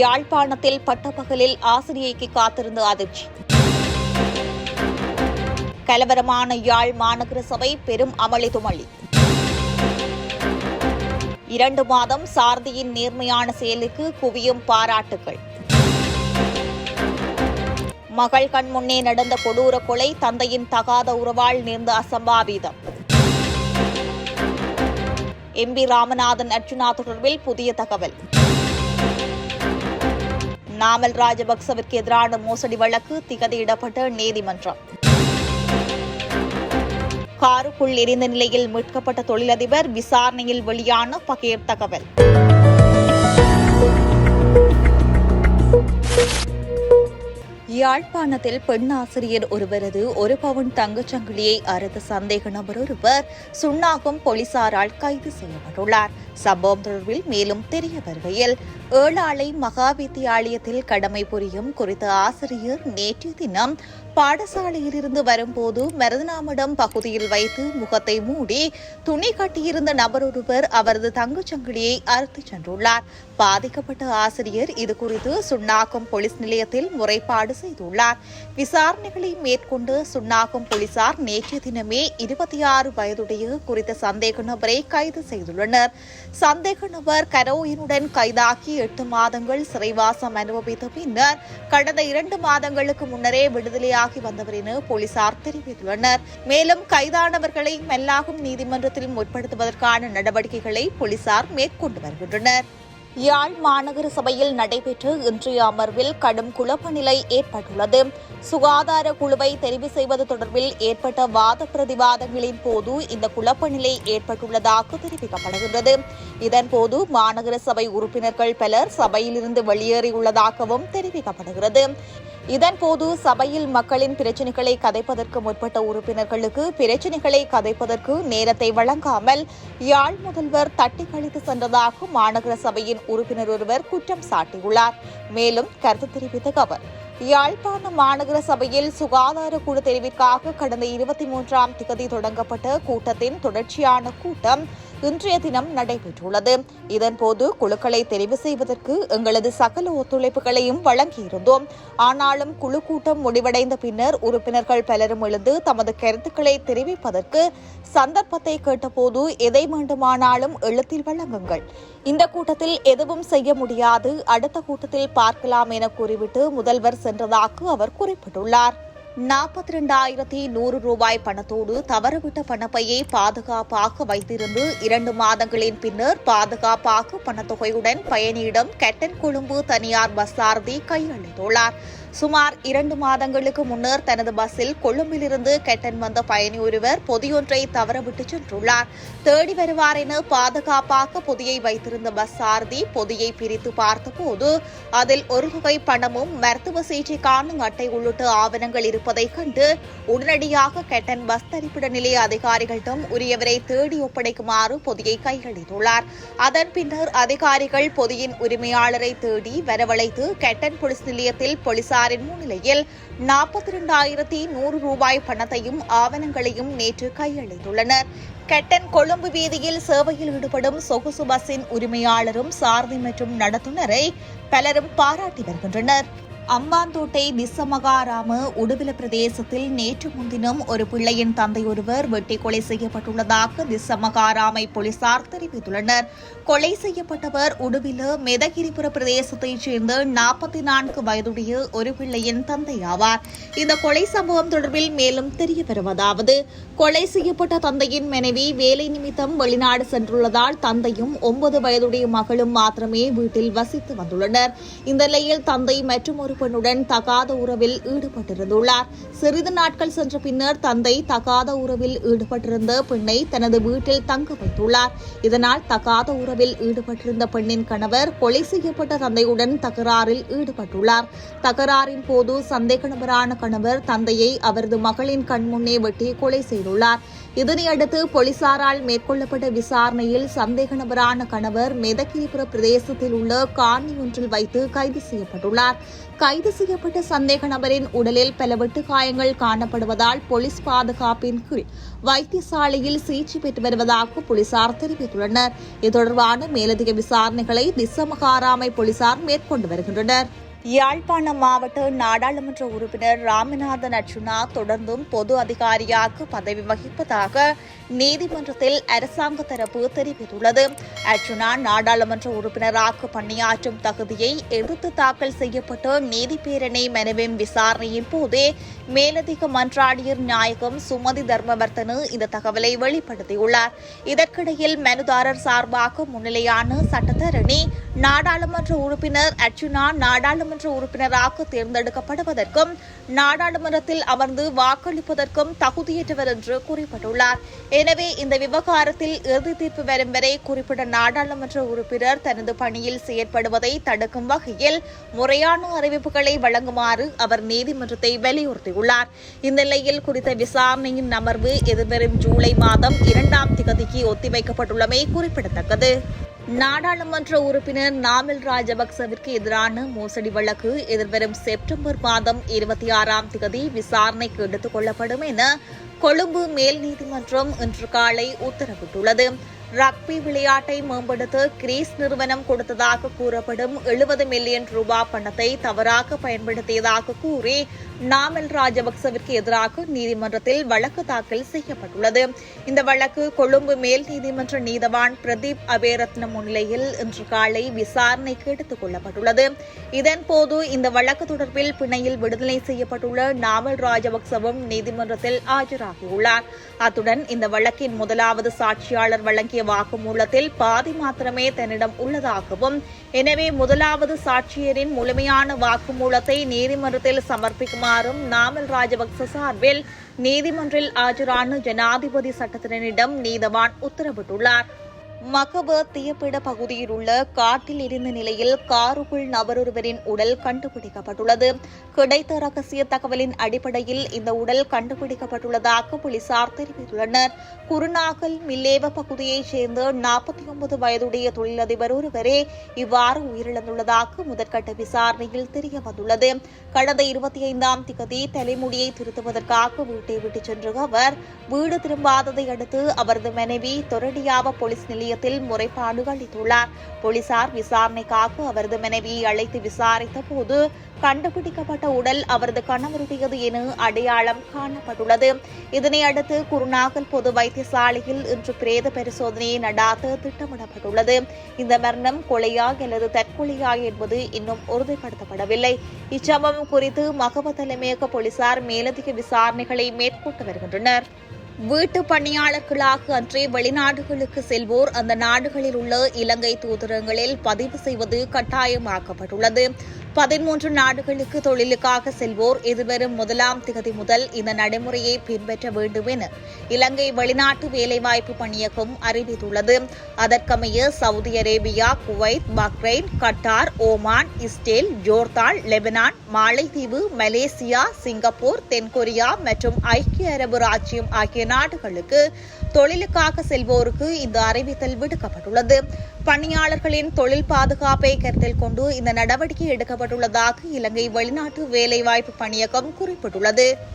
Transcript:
யாழ்ப்பாணத்தில் பட்டப்பகலில் ஆசிரியைக்கு காத்திருந்த அதிர்ச்சி. கலவரமான யாழ் மாநகர சபை பெரும் அமளி துமளி. இரண்டு மாதம் சாரதியின் நேர்மையான செயலுக்கு குவியும் பாராட்டுகள் மகள் கண் முன்னே நடந்த கொடூர கொலை தந்தையின் தகாத உறவால் நேர்ந்த அசம்பாவிதம். எம்பி ராமநாதன் அர்ஜுனா தொடர்பில் புதிய தகவல். நாமல் ராஜபக்சவிற்கு எதிரான மோசடி வழக்கு திகதியிடப்பட்ட நீதிமன்றம். காருக்குள் எரிந்த நிலையில் மீட்கப்பட்ட தொழிலதிபர் விசாரணையில் வெளியான பகீர் தகவல். யாழ்ப்பாணத்தில் பெண் ஆசிரியர் ஒருவரது ஒரு பவுன் தங்கச்சங்கிலியை அறுத்த சந்தேக நபர் ஒருவர் சுண்ணாகம் போலீசாரால் கைது செய்யப்பட்டுள்ளார். சம்பவம் தொடர்பில் மேலும் தெரிய வருகையில் ஏழாலை மகா வித்தியாலயத்தில் கடமை புரியும் குறித்த ஆசிரியர் நேற்று தினம் பாடசாலையிலிருந்து வரும்போது மருதநாமடம் பகுதியில் வைத்து முகத்தை மூடி துணி கட்டியிருந்த நபர் ஒருவர் அவரது தங்கச்சங்கிலியை சங்கிலியை அறுத்துச் சென்றுள்ளார். பாதிக்கப்பட்ட ஆசிரியர் இதுகுறித்து சுண்ணாக்கம் போலீஸ் நிலையத்தில் முறைப்பாடு செய்துள்ளார். விசாரணைகளை மேற்கொண்டு சுண்ணாகம் போலீசார் நேற்றைய தினமே இருபத்தி ஆறு வயதுடைய குறித்த சந்தேக நபரை கைது செய்துள்ளனர். சந்தேக நபர் கரோயினுடன் கைதாகி எட்டு மாதங்கள் சிறைவாசம் அனுபவித்த பின்னர் கடந்த இரண்டு மாதங்களுக்கு முன்னரே விடுதலையாகி வந்தவர் என போலீசார் தெரிவித்துள்ளனர். மேலும் கைதானவர்களை மெல்லாகும் நீதிமன்றத்தில் முற்படுத்துவதற்கான நடவடிக்கைகளை போலீசார் மேற்கொண்டு வருகின்றனர். யாழ் மாநகர சபையில் நடைபெற்ற இன்றைய அமர்வில் கடும் குழப்ப நிலை ஏற்பட்டுள்ளது. சுகாதார குழுவை தெரிவு செய்வது தொடர்பில் ஏற்பட்ட வாத பிரதிவாதங்களின் போது இந்த குழப்ப நிலை ஏற்பட்டுள்ளதாக தெரிவிக்கப்படுகின்றது. இதன்போது மாநகர சபை உறுப்பினர்கள் பலர் சபையிலிருந்து வெளியேறியுள்ளதாகவும் தெரிவிக்கப்படுகிறது. இதன்போது சபையில் மக்களின் பிரச்சினைகளை கதைப்பதற்கு முற்பட்ட உறுப்பினர்களுக்கு பிரச்சினைகளை கதைப்பதற்கு நேரத்தை வழங்காமல் யாழ் முதல்வர் தட்டி கழித்து சென்றதாக மாநகர சபையின் உறுப்பினர் ஒருவர் குற்றம் சாட்டியுள்ளார். மேலும் கருத்து தெரிவித்த அவர் யாழ்ப்பாண மாநகர சபையில் சுகாதார குழு தெரிவிக்காக கடந்த இருபத்தி மூன்றாம் திகதி தொடங்கப்பட்ட கூட்டத்தின் தொடர்ச்சியான கூட்டம் இன்றைய தினம் நடைபெற்றுள்ளது. இதன்போது குழுக்களை தெரிவு செய்வதற்கு எங்களது சகல ஒத்துழைப்புகளையும் வழங்கியிருந்தோம். ஆனாலும் குழு கூட்டம் முடிவடைந்த பின்னர் உறுப்பினர்கள் பலரும் எழுந்து தமது கருத்துக்களை தெரிவிப்பதற்கு சந்தர்ப்பத்தை கேட்டபோது எதை வேண்டுமானாலும் எழுத்தில் வழங்குங்கள். இந்த கூட்டத்தில் எதுவும் செய்ய முடியாது. அடுத்த கூட்டத்தில் பார்க்கலாம் என கூறிவிட்டு முதல்வர் சென்றதாக அவர் குறிப்பிட்டுள்ளார். நாற்பத்தி ரெண்டாயிரத்தி நூறு ரூபாய் பணத்தோடு தவறவிட்ட பணப்பையை பாதுகாப்பாக வைத்திருந்து இரண்டு மாதங்களின் பின்னர் பாதுகாப்பாக பணத்தொகையுடன் பயணியிடம் கெட்டன் கொழும்பு தனியார் பஸ் சாரதி கையளித்துள்ளார். சுமார் இரண்டு மாதங்களுக்கு முன்னர் தனது பஸ்ஸில் கொழும்பிலிருந்து கெட்டன் வந்த பயணி ஒருவர் பொதியொன்றை தவறவிட்டு சென்றுள்ளார். தேடி வருவார் என பாதுகாப்பாக பொதியை வைத்திருந்த பஸ் சாரதி பொதியை பிரித்து பார்த்தபோது அதில் ஒரு தொகை பணமும் மருத்துவ சிகிச்சைக்கான அட்டை உள்ளிட்ட ஆவணங்கள் இருப்பதைக் கண்டு உடனடியாக கெட்டன் பஸ் தரிப்பிட நிலைய அதிகாரிகளிடம் உரியவரை தேடி ஒப்படைக்குமாறு பொதியை கையளித்துள்ளார். அதன் பின்னர் அதிகாரிகள் பொதியின் உரிமையாளரை தேடி வரவழைத்து கெட்டன் போலீஸ் நிலையத்தில் போலீசாரின் முன்னிலையில் நாற்பத்தி இரண்டாயிரத்தி நூறு ரூபாய் பணத்தையும் ஆவணங்களையும் நேற்று கையளித்துள்ளனர். கெட்டன் கொழும்பு வீதியில் சேவையில் ஈடுபடும் சொகுசு பஸ்ஸின் உரிமையாளரும் சாரதி மற்றும் நடத்துனரை பலரும் பாராட்டி வருகின்றனர். அம்பாந்தோட்டை திசமகாராம உடுவில பிரதேசத்தில் நேற்று முன்தினம் ஒரு பிள்ளையின் தந்தை ஒருவர் வெட்டி கொலை செய்யப்பட்டுள்ளதாக திசமகாராமை போலீசார் தெரிவித்துள்ளனர். கொலை செய்யப்பட்டவர் உடுவில மெதகிரிபுர பிரதேசத்தைச் சேர்ந்த நாற்பத்தி நான்கு வயதுடைய ஒரு பிள்ளையின் தந்தை ஆவார். இந்த கொலை சம்பவம் தொடர்பில் மேலும் தெரிய வருவதாவது கொலை செய்யப்பட்ட தந்தையின் மனைவி வேலை நிமித்தம் வெளிநாடு சென்றுள்ளதால் தந்தையும் ஒன்பது வயதுடைய மகளும் மாத்திரமே வீட்டில் வசித்து வந்துள்ளனர். இந்த நிலையில் தந்தை மற்றும் ஒரு பெண்ணுடன் தகாத உறவில் ஈடுபட்டிருந்துள்ளார். சிறிது நாட்கள் சென்ற பின்னர் தந்தை தகாத உறவில் ஈடுபட்டிருந்த பெண்ணை தனது வீட்டில் தங்க வைத்துள்ளார். இதனால் தகாத உறவில் ஈடுபட்டிருந்த பெண்ணின் கணவர் கொலை செய்யப்பட்ட தந்தையுடன் தகராறில் ஈடுபட்டுள்ளார். தகராறின் போது சந்தேக நபரான கணவர் தந்தையை அவரது மகளின் கண்முன்னே வெட்டி கொலை செய்துள்ளார். இதனையடுத்து போலீசாரால் மேற்கொள்ளப்பட்ட விசாரணையில் சந்தேக நபரான கணவர் மெதக்கிரிபுர பிரதேசத்தில் உள்ள காணி ஒன்றில் வைத்து கைது செய்யப்பட்டுள்ளார். கைது செய்யப்பட்ட சந்தேக நபரின் உடலில் பல வெட்டு காயங்கள் காணப்படுவதால் போலீஸ் பாதுகாப்பின் கீழ் வைத்தியசாலையில் சிகிச்சை பெற்று வருவதாக போலீசார் தெரிவித்துள்ளனர். இது தொடர்பான மேலதிக விசாரணைகளை திசமகாராமை போலீசார் மேற்கொண்டு வருகின்றனர். யாழ்ப்பாணம் மாவட்ட நாடாளுமன்ற உறுப்பினர் ராமநாதன் அர்ஜுனா தொடர்ந்தும் பொது அதிகாரியாக பதவி வகிப்பதாக நீதிமன்றத்தில் அரசாங்க தரப்பு தெரிவித்துள்ளது. அர்ஜுனா நாடாளுமன்ற உறுப்பினராக பணியாற்றும் தகுதியை எதிர்த்து தாக்கல் செய்யப்பட்ட நீதிப்பேரணி மனுவின் விசாரணையின் போதே மேலதிக மன்றாடியர் நாயகம் சுமதி தர்மவர்த்தனு இந்த தகவலை வெளிப்படுத்தியுள்ளார். இதற்கிடையில் மனுதாரர் சார்பாக முன்னிலையான சட்டத்தரணி நாடாளுமன்ற உறுப்பினர் அர்ஜுனா நாடாளுமன்ற உறுப்பினராக தேர்ந்தெடுக்கப்படுவதற்கும் நாடாளுமன்றத்தில் அமர்ந்து வாக்களிப்பதற்கும் தகுதியற்றவர் என்று குறிப்பிட்டுள்ளார். எனவே இந்த விவகாரத்தில் இறுதி தீர்ப்பு வரும் வரை குறிப்பிட்ட நாடாளுமன்ற உறுப்பினர் தனது பணியில் செயற்படுவதை தடுக்கும் வகையில் முறையான அறிவிப்புகளை வழங்குமாறு அவர் நீதிமன்றத்தை வலியுறுத்தியுள்ளார். இந்த நிலையில் குறித்த விசாரணையின் அமர்வு எதிர்வரும் ஜூலை மாதம் இரண்டாம் திகதிக்கு ஒத்திவைக்கப்பட்டுள்ளமை குறிப்பிடத்தக்கது. நாடாளுமன்ற உறுப்பினர் நாமில் ராஜபக்சவிற்கு எதிரான மோசடி வழக்கு எதிர்வரும் செப்டம்பர் மாதம் இருபத்தி ஆறாம் தேதி விசாரணைக்கு எடுத்துக் கொள்ளப்படும் என கொழும்பு மேல் நீதிமன்றம் இன்று காலை உத்தரவிட்டுள்ளது. ரக்பி விளையாட்டை மேம்படுத்த கிரீஸ் நிறுவனம் கொடுத்ததாக கூறப்படும் எழுபது மில்லியன் ரூபாய் பணத்தை தவறாக பயன்படுத்தியதாக கூறி நாமல் ராஜபக்சவிற்கு எதிராக நீதிமன்றத்தில் வழக்கு தாக்கல் செய்யப்பட்டுள்ளது. இந்த வழக்கு கொழும்பு மேல் நீதிமன்ற நீதவான் பிரதீப் அபேரத்ன முன்னிலையில் இன்று காலை விசாரணைக்கு எடுத்துக் கொள்ளப்பட்டுள்ளது. இதன்போது இந்த வழக்கு தொடர்பில் பிணையில் விடுதலை செய்யப்பட்டுள்ள நாமல் ராஜபக்சவும் நீதிமன்றத்தில் ஆஜராகியுள்ளார். அத்துடன் இந்த வழக்கின் முதலாவது சாட்சியாளர் வழங்கிய வாக்குமூலத்தில் பாதி மாத்திரமே தன்னிடம் உள்ளதாகவும் எனவே முதலாவது சாட்சியரின் முழுமையான வாக்குமூலத்தை நீதிமன்றத்தில் சமர்ப்பிக்கும் சமர்ப்பிக்குமாறும் நாமல் ராஜபக்ச சார்பில் நீதிமன்றில் ஆஜரான ஜனாதிபதி சட்டத்தினரிடம் நீதவான் உத்தரவிட்டுள்ளார். மகப தீயப்பிட பகுதியில் உள்ள காட்டில் இருந்த நிலையில் காருக்குள் நபரொருவரின் உடல் கண்டுபிடிக்கப்பட்டுள்ளது. கிடைத்த ரகசிய தகவலின் அடிப்படையில் இந்த உடல் கண்டுபிடிக்கப்பட்டுள்ளதாக போலீசார் தெரிவித்துள்ளனர். குருநாகல் மில்லேவ பகுதியைச் சேர்ந்த நாற்பத்தி ஒன்பது வயதுடைய தொழிலதிபர் ஒருவரே இவ்வாறு உயிரிழந்துள்ளதாக முதற்கட்ட விசாரணையில் தெரியவந்துள்ளது. கடந்த இருபத்தி ஐந்தாம் திகதி தலைமுடியை திருத்துவதற்காக வீட்டை விட்டுச் சென்ற அவர் வீடு திரும்பாததை அடுத்து அவரது மனைவி தொரடியாவ போலீஸ் நிலையத்தில் முறைப்பாடு அளித்துள்ளார் போலீசார் விசாரணைக்காக அவரது மனைவியை அழைத்து விசாரித்த போது கண்டுபிடிக்கப்பட்ட உடல் அவரது கணவருடையது என அடையாளம் காணப்பட்டுள்ளது. இதனை அடுத்து குருநாகல் பொது வைத்தியசாலையில் இன்று பிரேத பரிசோதனையை நடாத்த திட்டமிடப்பட்டுள்ளது. இந்த மரணம் கொலையா அல்லது தற்கொலையா என்பது இன்னும் உறுதிப்படுத்தப்படவில்லை. இச்சம்பவம் குறித்து மகவ தலைமையக போலீசார் மேலதிக விசாரணைகளை மேற்கொண்டு வருகின்றனர். வீட்டு பணியாளர்களாக அன்றே வெளிநாடுகளுக்கு செல்வோர் அந்த நாடுகளில் உள்ள இலங்கை தூதரங்களில் பதிவு செய்வது கட்டாயமாக்கப்பட்டுள்ளது. பதிமூன்று நாடுகளுக்கு தொழிலுக்காக செல்வோர் எதிர்வரும் முதலாம் திகதி முதல் இந்த நடைமுறையை பின்பற்ற வேண்டும் என இலங்கை வெளிநாட்டு வேலைவாய்ப்பு பணியகம் அறிவித்துள்ளது. அதற்கமைய Saudi Arabia Kuwait Bahrain Qatar Oman Israel Jordan Lebanon மாலைத்தீவு Malaysia Singapore தென்கொரியா மற்றும் ஐக்கிய அரபு ராஜ்யம் ஆகிய நாடுகளுக்கு தொழிலுக்காக செல்வோருக்கு இந்த அறிவித்தல் விடுக்கப்பட்டுள்ளது. பணியாளர்களின் தொழில் பாதுகாப்பை கருத்தில் கொண்டு இந்த நடவடிக்கை எடுக்கப்பட்டுள்ளதாக இலங்கை வெளிநாட்டு வேலைவாய்ப்பு பணியகம் குறிப்பிட்டுள்ளது.